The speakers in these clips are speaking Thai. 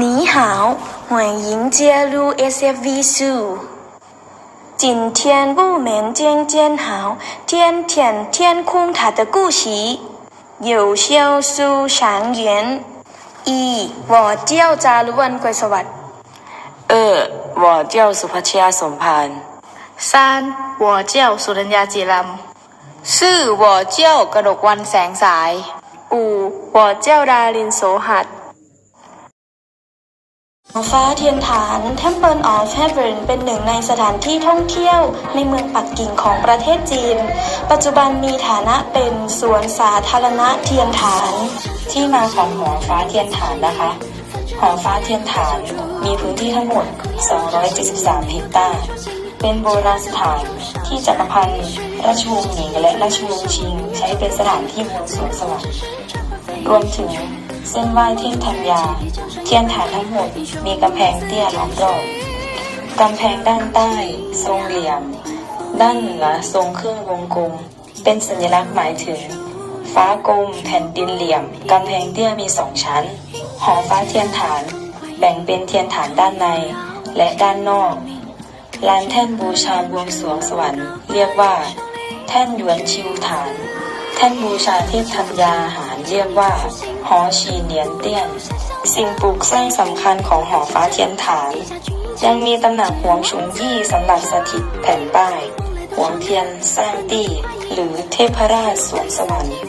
你好，欢迎加入 SFV 数。今天我们将讲好天天天空它的故事。有效数常圆一我叫จารุวรรณกวยสวัสดิ์ เออวอเจ้าสุภชยาสมพาน ซานวอเจ้าสุรัญญาจีรัมซื่อวอเจ้ากระดกวันแสงสาย อู我叫ดารินโสหัสหอ ฟ้าเทียนฐาน Temple of Heaven เป็นหนึ่งในสถานที่ท่องเที่ยวในเมืองปักกิ่งของประเทศจีน ปัจจุบันมีฐานะเป็นสวนสาธารณะเทียนฐาน ที่มาของหอฟ้าเทียนฐานนะคะ หอฟ้าเทียนฐานมีพื้นที่ทั้งหมด 273 เฮกตาร์ เป็นโบราณสถานที่จักรพันธ์ราชวงศ์หนิงและราชวงศ์ชิง ใช้เป็นสถานที่บวงสวงสวรรค์รวมถึง เส้นไหว้เทพธัญญา เทียนฐานทั้งหมดมีกำแพงเตี้ยล้อมรอบกำแพงด้านใต้ ทรงเหลี่ยม ด้านเหนือทรงเครื่องวงกลม เป็นสัญลักษณ์หมายถึง ฟ้ากลมแผ่นดินเหลี่ยมกำแพงเตี้ยมีสองชั้น หอฟ้าเทียนฐาน แบ่งเป็นเทียนฐานด้านใน และด้านนอกลานแท่นบูชาบวงสรวงสวรรค์เรียกว่า แท่นหยวนชิวฐาน แท่นบูชาเทพธัญญาหา เรียกว่าหอชีเนียนเตี้ยน สิ่งปลูกสร้างสำคัญของหอฟ้าเทียนฐาน ยังมีตำหนักหวงชุนยี่สำหรับสถิตแผ่นป้ายหวงเทียนสร้างตี้หรือเทพราชสวงสวรรค์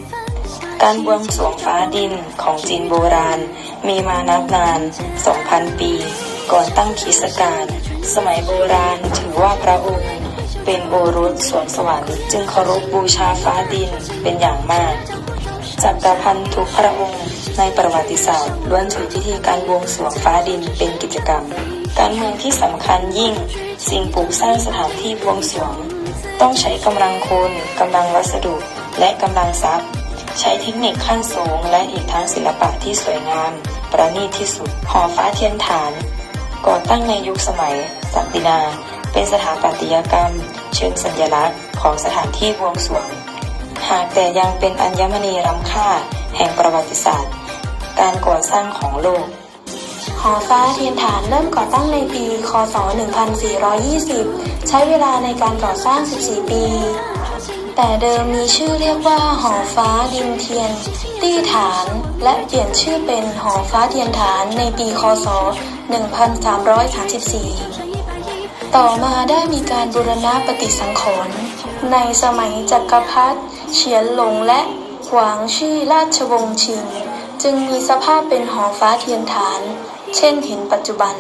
การบวงสรวงฟ้าดินของจีนโบราณ มีมานับนาน 2,000 ปี ก่อนตั้งคริสกาลสมัยโบราณถือว่าพระองค์ เป็นโอรสสวนสวรรค์ จึงเคารพบูชาฟ้าดินเป็นอย่างมาก จักรพันธ์ทุกพระองค์ในประวัติศาสตร์ล้วนถือพิธีการบวงสรวงฟ้าดินเป็นกิจกรรม การเมืองที่สำคัญยิ่ง สิ่งปลูกสร้างสถานที่บวงสรวง ต้องใช้กำลังคนกำลังวัสดุและกำลังทรัพย์ ใช้เทคนิคขั้นสูงและอีกทั้งศิลปะที่สวยงาม ประณีตที่สุดหอฟ้าเทียนฐาน ก่อตั้งในยุคสมัยศักดินา เป็นสถาปัตยกรรม เชิงสัญลักษณ์ของสถานที่บวงสรวง หากแต่ยังเป็นอัญมณีล้ำค่าแห่งประวัติศาสตร์ การก่อสร้างของโลก หอฟ้าเทียนฐานเริ่มก่อตั้งในปี คศ 1420 ใช้เวลาในการก่อสร้าง 14 ปี แต่เดิมมีชื่อเรียกว่าหอฟ้าดินเทียน ตี้ฐาน และเปลี่ยนชื่อเป็นหอฟ้าเทียนฐานในปี คศ 1334ต่อมาได้มีการบูรณะปฏิสังขรณ์ในสมัยจักรพรรดิ เฉียนหลงและหวางชี่ราชวงศ์ชิง จึงมีสภาพเป็นหอฟ้าเทียนฐาน เช่นเห็นปัจจุบัน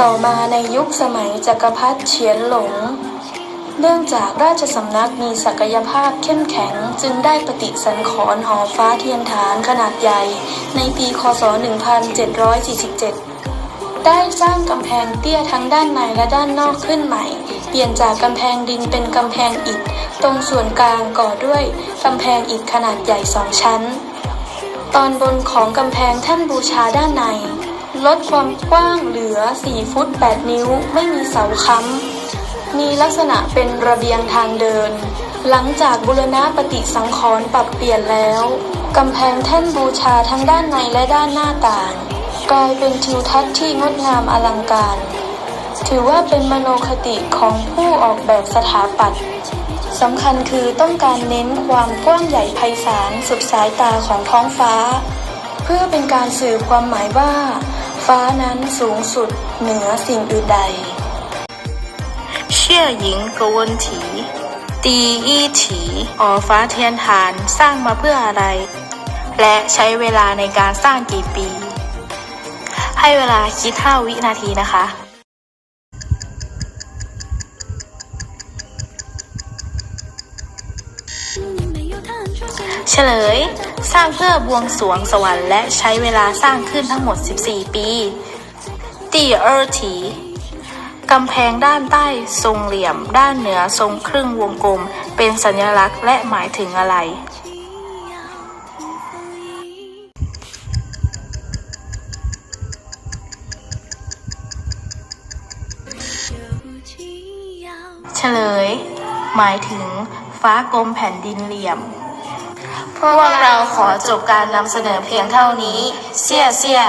ต่อมาในยุคสมัยจักรพรรดิเฉียนหลง เนื่องจากราชสำนักมีศักยภาพเข้มแข็งจึงได้ปฏิสังขรณ์หอฟ้าเทียนฐานขนาดใหญ่ ในปีคศ 1747ได้สร้างกำแพงเตี้ยทั้งด้านในและด้านนอกขึ้นใหม่ เปลี่ยนจากกำแพงดินเป็นกำแพงอิฐ ตรงส่วนกลางก่อด้วยกำแพงอิฐขนาดใหญ่สองชั้น ตอนบนของกำแพงแท่นบูชาด้านใน ลดความกว้างเหลือ 4 ฟุต 8 นิ้ว ไม่มีเสาค้ำ มีลักษณะเป็นระเบียงทางเดิน หลังจากบุรณะปฏิสังขรณ์ปรับเปลี่ยนแล้วกำแพงแท่นบูชาทั้งด้านในและด้านหน้าต่าง กลายเป็นทิวทัศน์ที่งดงามอลังการ ถือว่าเป็นมโนคติของผู้ออกแบบสถาปัตย์ สำคัญคือต้องการเน้นความกว้างใหญ่ไพศาลสุดสายตาของท้องฟ้า เพื่อเป็นการสื่อความหมายว่า ฟ้านั้นสูงสุดเหนือสิ่งอื่นใดเชื่อหญิงกวนถีตีอี้ถีหอฟ้าเทียนฐานสร้างมาเพื่ออะไร และใช้เวลาในการสร้างกี่ปี ให้เวลาคิด 5 วินาทีนะคะ เฉลย สร้างเพื่อบวงสวงสวรรค์และใช้เวลาสร้างขึ้นทั้งหมด 14 ปีตีเออร์ถีกำแพงด้านใต้ทรงเหลี่ยม ด้านเหนือทรงครึ่งวงกลม เป็นสัญลักษณ์และหมายถึงอะไร เฉลย หมายถึงฟ้ากลมแผ่นดินเหลี่ยม พวกเราขอจบการนำเสนอเพียงเท่านี้ เสียเสีย